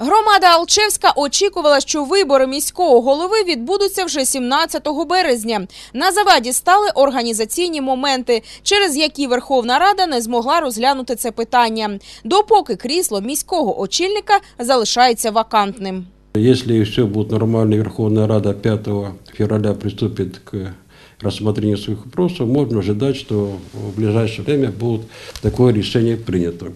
Громада Алчевська очікувала, що вибори міського голови відбудуться вже 17 березня. На заваді стали організаційні моменти, через які Верховна Рада не змогла розглянути це питання, допоки крісло міського очільника залишається вакантним. Если все будет нормально, Верховная Рада 5 февраля приступит к рассмотрению своих вопросов, можно ожидать, что в ближайшее время будет такое решение принято.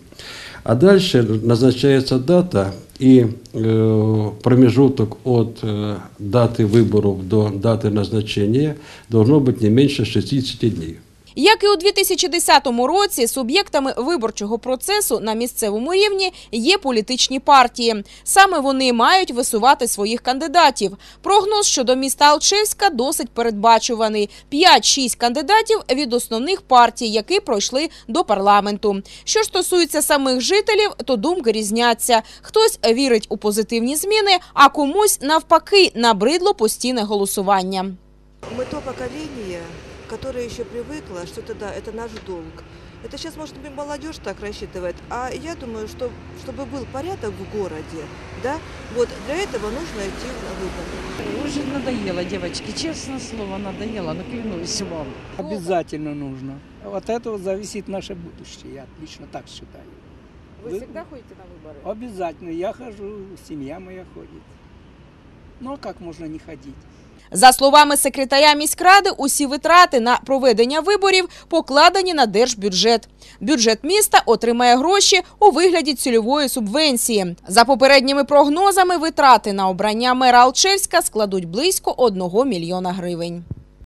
А дальше назначается дата и э, промежуток от э, даты выборов до даты назначения должно быть не меньше 60 дней. Як і у 2010 році, суб'єктами виборчого процесу на місцевому рівні є політичні партії. Саме вони мають висувати своїх кандидатів. Прогноз щодо міста Алчевська досить передбачуваний: 5-6 кандидатів від основних партій, які пройшли до парламенту. Що стосується самих жителів, то думки різняться. Хтось вірить у позитивні зміни, а комусь навпаки набридло постійне голосування. Мы то поколение, которое еще привыкло, что это да, это наш долг. Это сейчас, может быть, молодежь так рассчитывает, а я думаю, что чтобы был порядок в городе, да, вот для этого нужно идти на выборы. Уже надоело, девочки, честное слово, надоело, ну клянусь вам. Обязательно нужно. От этого зависит наше будущее, я лично так считаю. Ви Ви- завжди ходите на вибори? Обязательно. Я хожу, семья моя ходит. Ну а как можно не ходить? За словами секретаря міськради, усі витрати на проведення виборів покладені на держбюджет. Бюджет міста отримає гроші у вигляді цільової субвенції. За попередніми прогнозами, витрати на обрання мера Алчевська складуть близько 1 мільйона гривень.